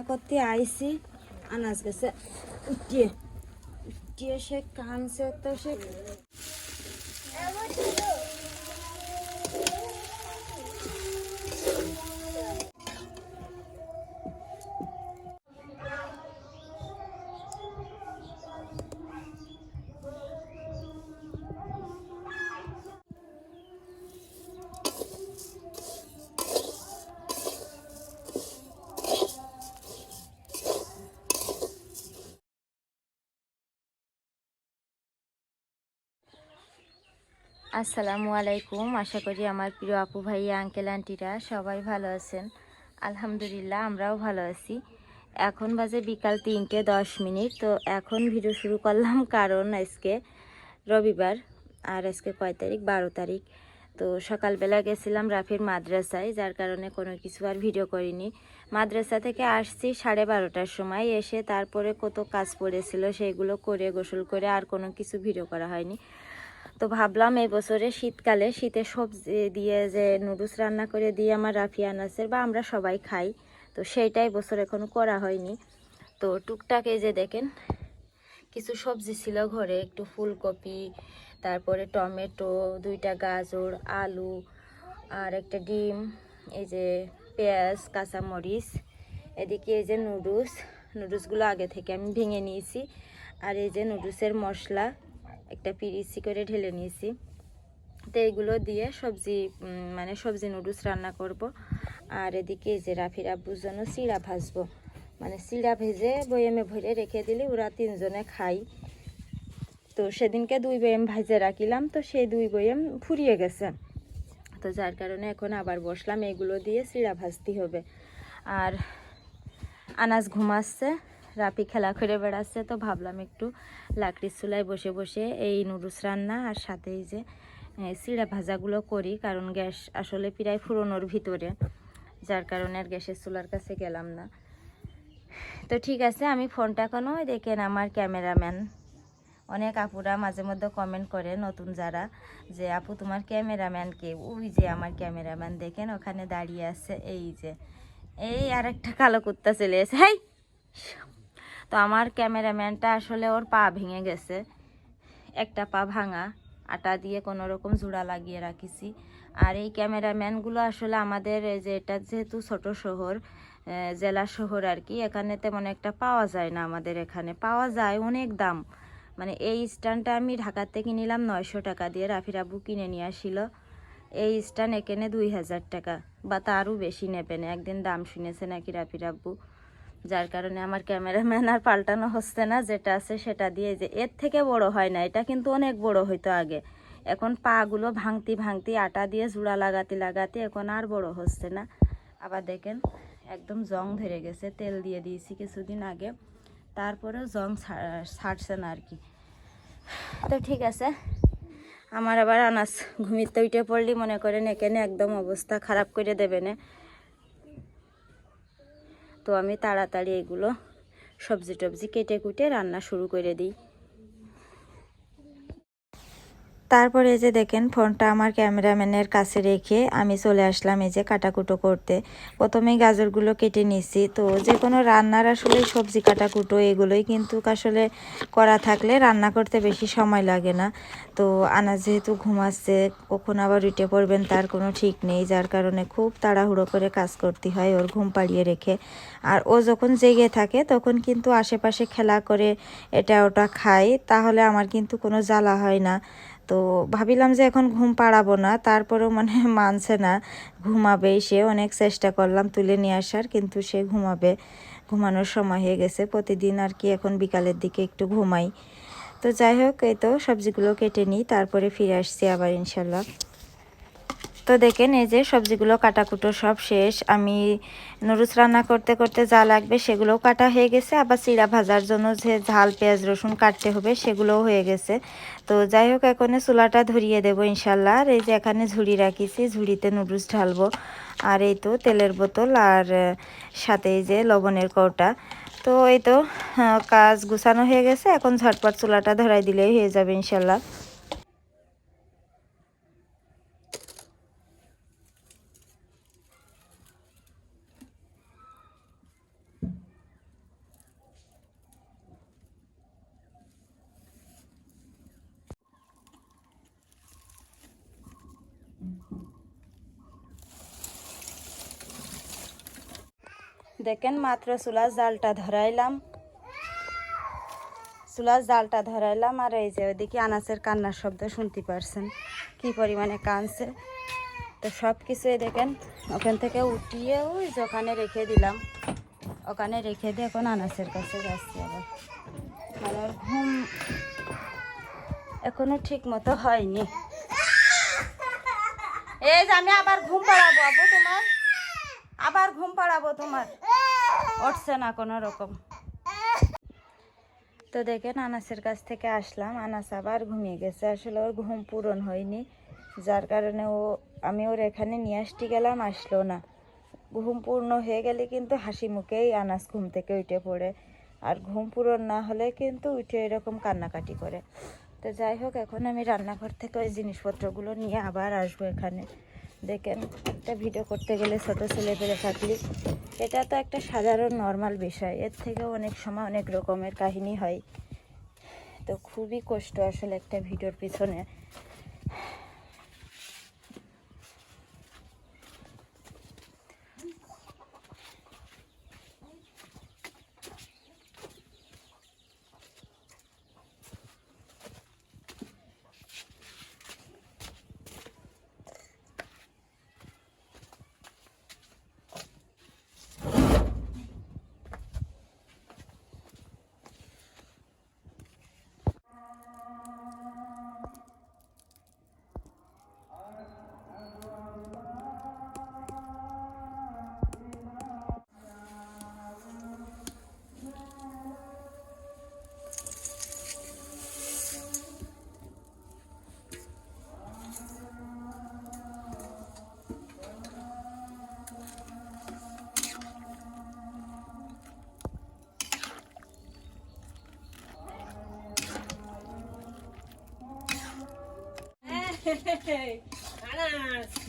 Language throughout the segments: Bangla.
রান্না করতে আইসি আনাজ গেছে উঠিয়ে উঠিয়ে সে কানছে তো সে আসসালামু আলাইকুম। আশা করি আমার প্রিয় আপু ভাইয়া আঙ্কেল আন্টিরা সবাই ভালো আছেন। আলহামদুলিল্লাহ, আমরাও ভালো আছি। এখন বাজে বিকাল তিনটে দশ মিনিট। তো এখন ভিডিও শুরু করলাম কারণ আজকে রবিবার আর আজকে কয় তারিখ? বারো তারিখ। তো সকালবেলা গেছিলাম রাফির মাদ্রাসায়, যার কারণে কোনো কিছু আর ভিডিও করিনি। মাদ্রাসা থেকে আসছি সাড়ে বারোটার সময়। এসে তারপরে কত কাজ পড়েছিল সেগুলো করে গোসল করে আর কোনো কিছু ভিডিও করা হয়নি। তো ভাবলাম এই বছরে শীতকালে শীতে সবজি দিয়ে যে নুডলস রান্না করে দিয়ে আমার রাফি আনাসের বা আমরা সবাই খাই, তো সেইটাই বছর এখনও করা হয়নি। তো টুকটাক এই যে দেখেন, কিছু সবজি ছিল ঘরে, একটু ফুলকপি, তারপরে টমেটো, দুইটা গাজর, আলু, আর একটা ডিম, এই যে পেঁয়াজ, কাঁচামরিচ, এদিকে এই যে নুডলস, নুডলসগুলো আগে থেকে আমি ভেঙে নিয়েছি, আর এই যে নুডলসের মশলা একটা পিরিচি করে ঢেলে নিয়েছি। তো এইগুলো দিয়ে সবজি মানে সবজি নুডলস রান্না করব। আর এদিকে যে রাফির আব্বুর জন্য চিড়া ভাজবো। মানে চিড়া ভেজে বয়ামে ভরে রেখে দিলে ওরা তিনজনে খাই। তো সেদিনকে দুই বয়াম ভাজে রাখিলাম, তো সেই দুই বয়াম ফুরিয়ে গেছে। তো যার কারণে এখন আবার বসলাম, এগুলো দিয়ে চিড়া ভাজতে হবে। আর আনাজ ঘুমাচ্ছে। রাপি খেলা করে বেড়াচ্ছে, তো ভাবলাম একটু লাকড়ির চুলায় বসে বসে এই নুডলস রান্না আর সাথে এই যে চিড়া ভাজাগুলো করি, কারণ গ্যাস আসলে প্রায় ফুরোনোর ভিতরে, যার কারণে আর গ্যাসের চুলার কাছে গেলাম না। তো ঠিক আছে, আমি ফোনটা কোনো দেখেন আমার ক্যামেরাম্যান। অনেক আপুরা মাঝে মধ্যে কমেন্ট করে, নতুন যারা, যে, আপু, তোমার ক্যামেরাম্যান কে? ওই যে আমার ক্যামেরাম্যান, দেখেন ওখানে দাঁড়িয়ে আছে, এই যে, এই আর একটা কালো কুত্তা চলে এসে হাই তো আমার ক্যামেরাম্যানটা আসলে ওর পা ভেঙে গেছে। একটা পা ভাঙা, আটা দিয়ে কোনো রকম জোড়া লাগিয়ে রাখিছি। আর এই ক্যামেরাম্যানগুলো আসলে আমাদের যে এটা যেহেতু ছোট শহর জেলা শহর আর কি, এখানে তেমন একটা পাওয়া যায় না আমাদের এখানে। পাওয়া যায় অনেক দাম। মানে এই স্ট্যান্ডটা আমি ঢাকার থেকে নিলাম নয়শো টাকা দিয়ে, রাফির আব্বু কিনে নিয়ে আসিল। এই স্ট্যান্ড এখানে দুই হাজার টাকা, বা তারও বেশি নেবে না। একদিন দাম শুনেছে নাকি রাফির আব্বু। যার কারণে আমার ক্যামেরাম্যান আর পাল্টানো হচ্ছে না, যেটা আছে সেটা দিয়ে যে এর থেকে বড় হয় না, এটা কিন্তু অনেক বড় হইতো আগে। এখন পাগুলো ভাঙতি ভাঙতি আটা দিয়ে জোড়া লাগাতে লাগাতে এখন আর বড় হচ্ছে না। আবার দেখেন, একদম জং ধরে গেছে, তেল দিয়ে দিয়েছি কিছুদিন আগে। তারপরেও জং ছাড়ছে না আর কি। তো ঠিক আছে, আমার আবার আনাস ঘুমিতে উঠে পড়লি, মনে করেন এখানে একদম অবস্থা খারাপ করে দেবে না। তো আমি তাড়াতাড়ি এগুলো সবজি টবজি কেটে কুটে রান্না শুরু করে দিই। তারপরে এই যে দেখেন, ফোনটা আমার ক্যামেরাম্যানের কাছে রেখে আমি চলে আসলাম এই যে কাটাকুটো করতে। প্রথমেই গাজরগুলো কেটে নিছি। তো যে কোনো রান্নার আসলে সবজি কাটাকুটো, এগুলোই কিন্তু আসলে করা থাকলে রান্না করতে বেশি সময় লাগে না। তো আনা যেহেতু ঘুমাচ্ছে, কখন আবার উঠে পড়বেন তার কোনো ঠিক নেই। যার কারণে খুব তাড়াহুড়ো করে কাজ করতে হয় ওর ঘুম পাড়িয়ে রেখে। আর ও যখন জেগে থাকে, তখন কিন্তু আশেপাশে খেলা করে এটা ওটা খায়, তাহলে আমার কিন্তু কোনো জ্বালা হয় না। তো ভাবিলাম যে এখন ঘুম পাড়াবো না, তারপরেও মানে মানছে না। ঘুমাবেই সে অনেক চেষ্টা করলাম তুলে নিয়ে আসার, কিন্তু সে ঘুমাবে, ঘুমানোর সময় হয়ে গেছে। প্রতিদিন আর কি এখন বিকালের দিকে একটু ঘুমাই। তো যাই হোক, এই তো সবজিগুলো কেটে নিই, তারপরে ফিরে আসছি আবার ইনশাল্লাহ। তো দেখেন এই যে সবজিগুলো কাটাকুটো সব শেষ। আমি নুডলস রান্না করতে করতে যা লাগবে সেগুলোও কাটা হয়ে গেছে। আবার চিড়া ভাজার জন্য যে ঝাল পেঁয়াজ রসুন কাটতে হবে সেগুলোও হয়ে গেছে। তো যাই হোক এখন চুলাটা ধরিয়ে দেবো ইনশাল্লাহ আর এই যে এখানে ঝুড়ি রাখিছি ঝুড়িতে নুডলস ঢালবো। আর এই তো তেলের বোতল আর সাথে এই যে লবণের কৌটা। তো এই তো আহ, কাজ গুছানো হয়ে গেছে। এখন ঝটপট চুলাটা ধরাই দিলেই হয়ে যাবে ইনশাল্লাহ দেখেন, মাত্র চুলার জালটা ধরাইলাম। চুলার জালটা ধরাইলাম আর এই যে ওইদিকে আনাসের কান্নার শব্দ শুনতে পারছেন, কি পরিমাণে কানছে তো সব কিছুই দেখেন, ওখান থেকে উঠিয়ে ওই যে ওখানে রেখে দিলাম। ওখানে রেখে দিয়ে এখন আনাসের কাছে যাচ্ছি আবার। মানে ঘুম এখনও ঠিক মতো হয়নি। এই যে আমি আবার ঘুম পাড়াবো আবু তোমার। আবার ঘুম পাড়াবো তোমার। উঠছে না কোনো রকম। তো দেখেন আনাসের কাছ থেকে আসলাম, আনাস আবার ঘুমিয়ে গেছে। আসলে ওর ঘুম পূরণ হয়নি, যার কারণে ও, আমি ওর এখানে নিয়ে আসতে গেলাম, আসলো না। ঘুম পূর্ণ হয়ে গেলে কিন্তু হাসি মুখেই আনাস ঘুম থেকে উঠে পড়ে। আর ঘুম পূরণ না হলে কিন্তু উঠে এরকম কান্নাকাটি করে। তো যাই হোক, এখন আমি রান্নাঘর থেকে ওই জিনিসপত্রগুলো নিয়ে আবার আসব এখানে। দেখেন, একটা ভিডিও করতে গেলে ছোটো ছেলে পেলে থাকলে এটা তো একটা সাধারণ নর্মাল বিষয়। এর থেকেও অনেক সময় অনেক রকমের কাহিনী হয়। তো খুবই কষ্ট আসলে একটা ভিডিওর পিছনে।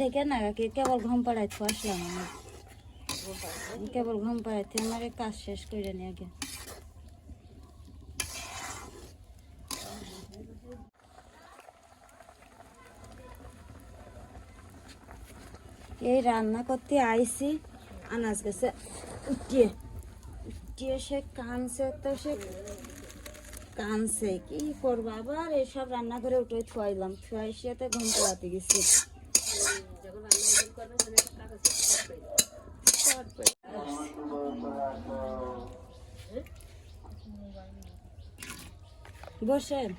দেখেন না, কি কেবল ঘুম পাড়াইতে আসলাম আমি। কেবল ঘুম পাড়াইতে আমার কাজ শেষ করে নি আগে। এই রান্না করতে আইসি আনাজ গেছে উঠিয়ে। উঠিয়ে সে কানছে, তো সে কানছে, কি করব? আবার এসব রান্না করে উঠে থুয়াইলাম, থুয়াই তো ঘুম পড়াতে গেছি। বসেন।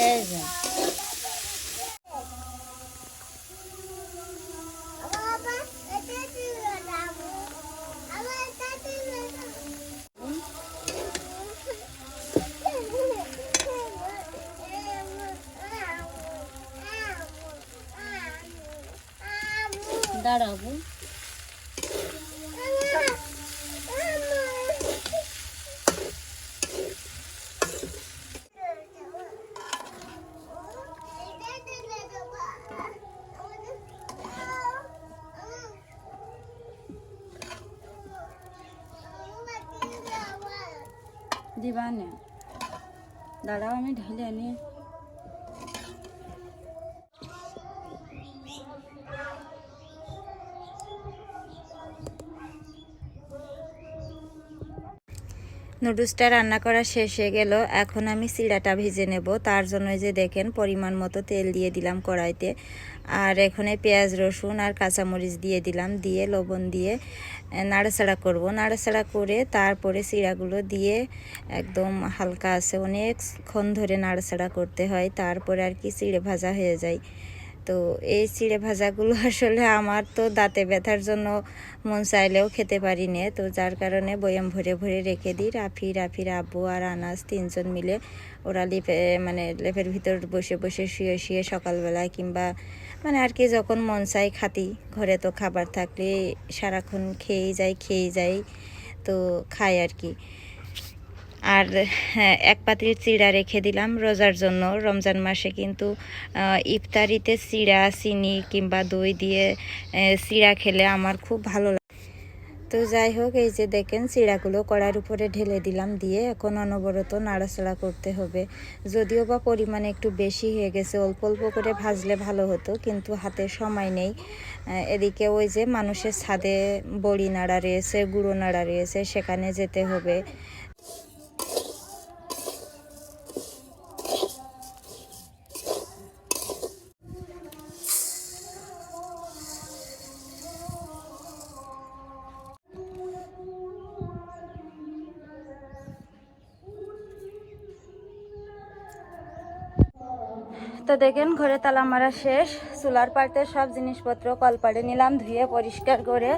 এই যে দিবা নে। দাঁড়াও আমি ঢেলে আনি। নুডলসটা রান্না করা শেষ হয়ে গেল। এখন আমি চিড়াটা ভেজে নেব। তার জন্য যে দেখেন, পরিমাণ মতো তেল দিয়ে দিলাম কড়াইতে। আর এখানে পেঁয়াজ, রসুন আর কাঁচামরিচ দিয়ে দিলাম। দিয়ে লবণ দিয়ে নাড়াচাড়া করব। নাড়াচাড়া করে তারপরে চিড়াগুলো দিয়ে একদম হালকা আছে অনেকক্ষণ ধরে নাড়াচাড়া করতে হয়। তারপরে আর কি চিড়ে ভাজা হয়ে যায়। তো এই চিড়ে ভাজাগুলো আসলে আমার তো দাঁতে ব্যথার জন্য মন চাইলেও খেতে পারি না তো যার কারণে বয়াম ভরে ভরে রেখে দিই। রাফি, রাফির আব্বু আর আনাস তিনজন মিলে ওরা লিপে মানে লেপের ভিতর বসে বসে শুয়ে শুয়ে সকালবেলায় কিংবা মানে আর কি যখন মন চাই খাতি। ঘরে তো খাবার থাকলে সারাক্ষণ খেয়েই যাই খেয়েই যাই, তো খাই আর কি। আর হ্যাঁ, এক পাত্রের চিড়া রেখে দিলাম রোজার জন্য। রমজান মাসে কিন্তু ইফতারিতে চিড়া চিনি কিংবা দই দিয়ে চিড়া খেলে আমার খুব ভালো লাগে তো যাই হোক এই যে দেখেন চিড়াগুলো কড়ার উপরে ঢেলে দিলাম দিয়ে এখন অনবরত নাড়াচাড়া করতে হবে। যদিও বা পরিমাণে একটু বেশি হয়ে গেছে অল্প অল্প করে ভাজলে ভালো হতো কিন্তু হাতে সময় নেই। এদিকে ওই যে মানুষের ছাদে বড়ি নাড়া রয়েছে গুঁড়ো নাড়া রয়েছে সেখানে যেতে হবে। দেখেন, ঘরে তালা মারা শেষ, চুলার পাড়তে সব জিনিসপত্র কলপাড়ে নিলাম, ধুয়ে পরিষ্কার করে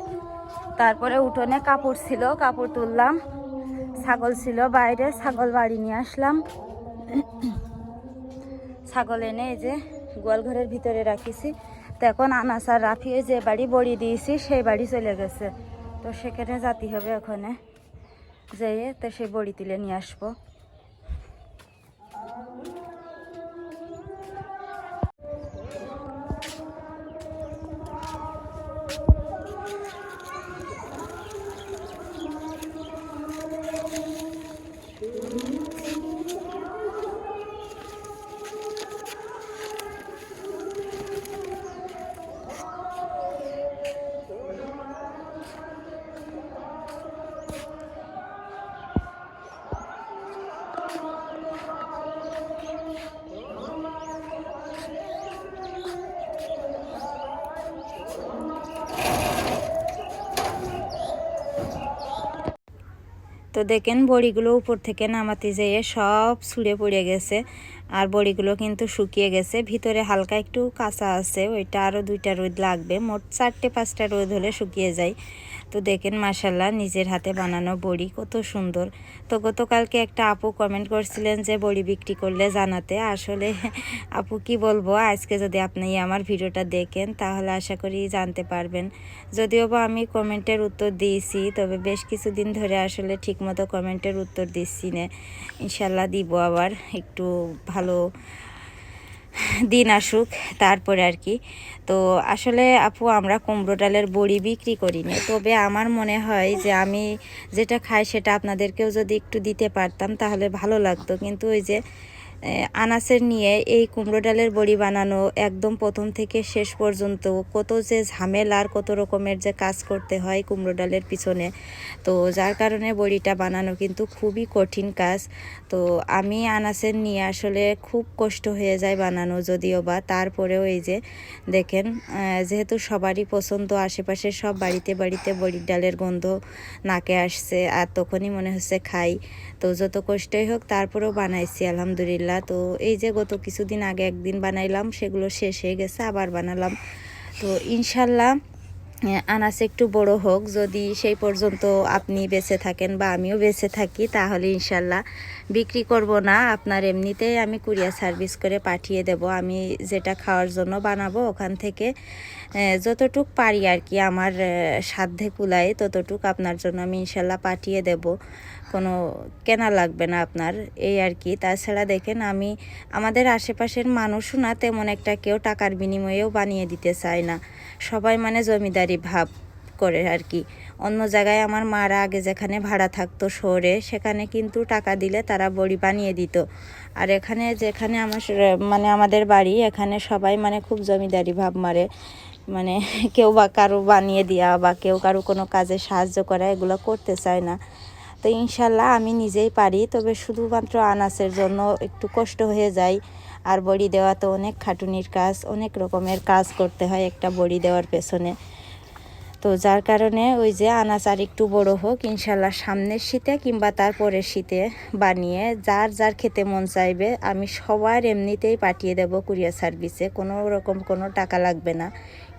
তারপরে উঠোনে কাপড় ছিল, কাপড় তুললাম। ছাগল ছিল বাইরে, ছাগল বাড়ি নিয়ে আসলাম। ছাগল এনে এই যে গোয়াল ঘরের ভিতরে রাখিছি। তো এখন আনাস আর রাফিয়ে যে বাড়ি বড়ি দিয়েছি, সেই বাড়ি চলে গেছে। তো সেখানে জাতি হবে ওখানে। যেয়ে তো সেই বড়ি তুলে নিয়ে আসব। তো দেখেন বড়িগুলো উপর থেকে নামাতে যেয়ে সব ছুঁড়ে পড়ে গেছে। আর বড়িগুলো কিন্তু শুকিয়ে গেছে। ভিতরে হালকা একটু কাঁচা আছে। ওইটা আরও দুইটা রোদ লাগবে। মোট চারটে পাঁচটা রোদ হলে শুকিয়ে যায়। তো দেখেন মাসাল্লাহ নিজের হাতে বানানো বড়ি কত সুন্দর। তো গতকালকে একটা আপু কমেন্ট করছিলেন যে, বড়ি বিক্রি করলে জানাতে। আসলে আপু কি বলব, আজকে যদি আপনি আমার ভিডিওটা দেখেন, তাহলে আশা করি জানতে পারবেন। যদিও বা আমি কমেন্টের উত্তর দিয়েছি, তবে বেশ কিছুদিন ধরে আসলে ঠিকমতো কমেন্টের উত্তর দিচ্ছি না। ইনশাল্লাহ দিব আবার, একটু ভালো দিন আসুক, তারপরে আর কি। তো আসলে আপু, আমরা কুমড়ো ডালের বড়ি বিক্রি করি না। তবে আমার মনে হয় যে আমি যেটা খাই সেটা আপনাদেরকেও যদি একটু দিতে পারতাম, তাহলে ভালো লাগতো। কিন্তু ওই যে আনাসের নিয়ে এই কুমড়ো ডালের বড়ি বানানো একদম প্রথম থেকে শেষ পর্যন্ত। কত যে ঝামেলা আর কত রকমের যে কাজ করতে হয় কুমড়ো ডালের পিছনে। তো যার কারণে বড়িটা বানানো কিন্তু খুবই কঠিন কাজ। তো আমি আনাসের নিয়ে আসলে খুব কষ্ট হয়ে যায় বানানো যদিও বা তারপরেও এই যে দেখেন যেহেতু সবারই পছন্দ, আশেপাশে সব বাড়িতে বাড়িতে বড়ির ডালের গন্ধ নাকে আসছে আর তখনই মনে হচ্ছে খাই। তো যত কষ্টই হোক তারপরেও বানাইছি, আলহামদুলিল্লাহ। তো এই যে গত কিছুদিন আগে একদিন বানাইলাম, সেগুলো শেষ হয়ে গেছে, আবার বানালাম। তো ইনশাল্লাহ আনাস একটু বড় হোক, যদি সেই পর্যন্ত আপনি বেঁচে থাকেন বা আমিও বেঁচে থাকি, তাহলে ইনশাল্লাহ বিক্রি করব না। আপনার এমনিতেই আমি কুরিয়ার সার্ভিস করে পাঠিয়ে দেব, আমি যেটা খাওয়ার জন্য বানাবো ওখান থেকে। যতটুক পারি আর কি, আমার সাধ্যে কুলায়, ততটুক আপনার জন্য আমি ইনশাল্লাহ পাঠিয়ে দেব। কোনো কেনা লাগবে না আপনার, এই আর কি। তাছাড়া দেখেন আমি, আমাদের আশেপাশের মানুষও না তেমন একটা কেউ টাকার বিনিময়েও বানিয়ে দিতে চায় না। সবাই মানে জমিদারি ভাব করে আর কি। অন্য জায়গায় আমার মারা আগে যেখানে ভাড়া থাকতো শহরে, সেখানে কিন্তু টাকা দিলে তারা বড়ি বানিয়ে দিত। আর এখানে যেখানে আমার মানে আমাদের বাড়ি, এখানে সবাই মানে খুব জমিদারি ভাব মারে। মানে কেউ বা কারও বানিয়ে দেওয়া বা কেউ কারও কোনো কাজে সাহায্য করা, এগুলো করতে চায় না। তো ইনশাল্লাহ আমি নিজেই পারি। তবে শুধুমাত্র আনাসের জন্য একটু কষ্ট হয়ে যায়। আর বড়ি দেওয়া তো অনেক খাটুনির কাজ, অনেক রকমের কাজ করতে হয় একটা বড়ি দেওয়ার পেছনে। তো যার কারণে ওই যে আনাজ আর একটু বড় হোক, ইনশাল্লাহ সামনের শীতে কিংবা তারপরের শীতে বানিয়ে যার যার খেতে মন চাইবে, আমি সবার এমনিতেই পাঠিয়ে দেব কুরিয়ার সার্ভিসে। কোনো রকম কোনো টাকা লাগবে না।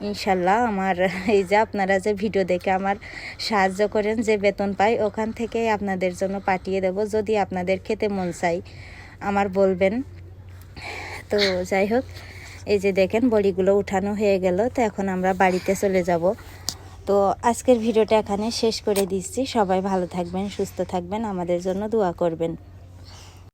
ইনশাল্লাহ আমার, এই যে আপনারা যে ভিডিও দেখে আমার সাহায্য করেন, যে বেতন পাই, ওখান থেকেই আপনাদের জন্য পাঠিয়ে দেব, যদি আপনাদের খেতে মন চাই, আমার বলবেন। তো যাই হোক, এই যে দেখেন বড়িগুলো উঠানো হয়ে গেল, তো এখন আমরা বাড়িতে চলে যাব। তো আজকের ভিডিওটা এখানে শেষ করে দিচ্ছি। সবাই ভালো থাকবেন, সুস্থ থাকবেন। আমাদের জন্য দোয়া করবেন।